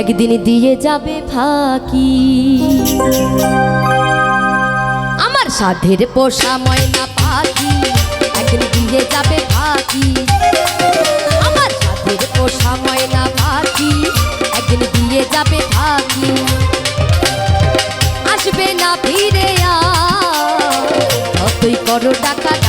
একদিন দিয়ে যাবে ফাঁকি। আমার সাধের পোষা ময়না পাখি একদিন দিয়ে যাবে ফাঁকি। আমার সাধের পোষা ময়না পাখি একদিন দিয়ে যাবে ফাঁকি। আসবে না ফিরে আর, যতই করো ডাকি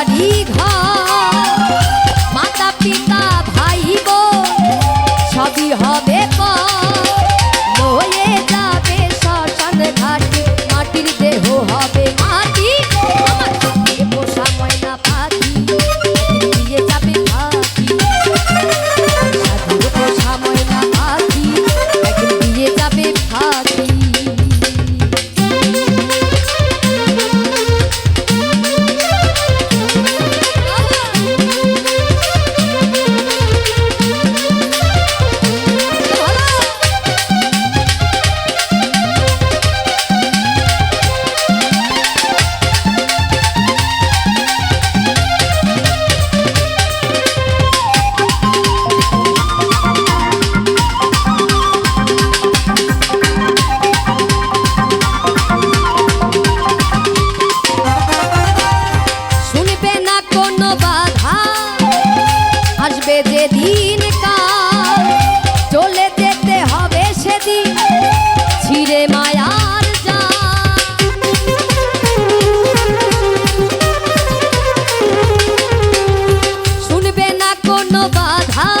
বাড়ি ঘর কোনো বাধা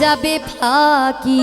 যাবে ফাঁকি।